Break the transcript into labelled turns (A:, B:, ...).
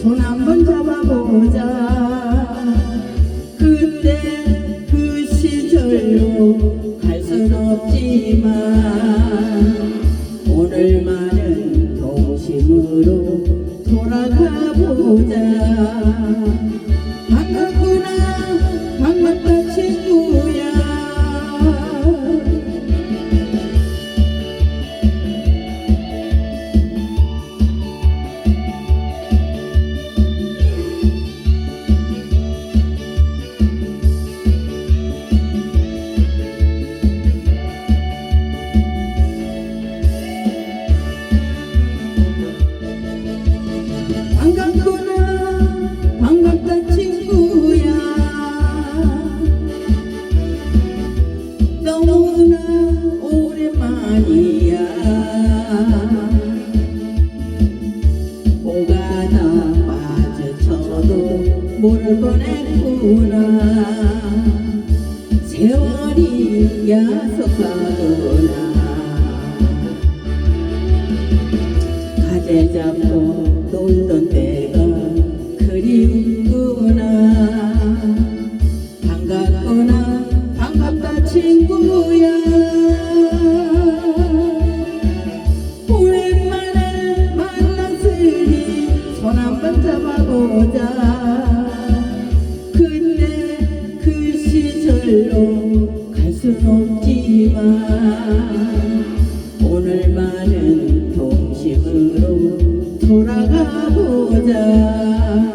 A: 손 한번 잡아보자. 그때 그 시절로 갈 순 없지만 오늘만은 동심으로 돌아가 보자 너무나 오랜만이야. 오가다 마주쳐도 모를 뻔했구나. 세월이 야속하구나. 가재 잡고 놀던 때가 반갑구나 손 한 번 잡아보자. 그때 그 시절로 갈 순 없지만 오늘만은 동심으로 돌아가 보자. 반갑구나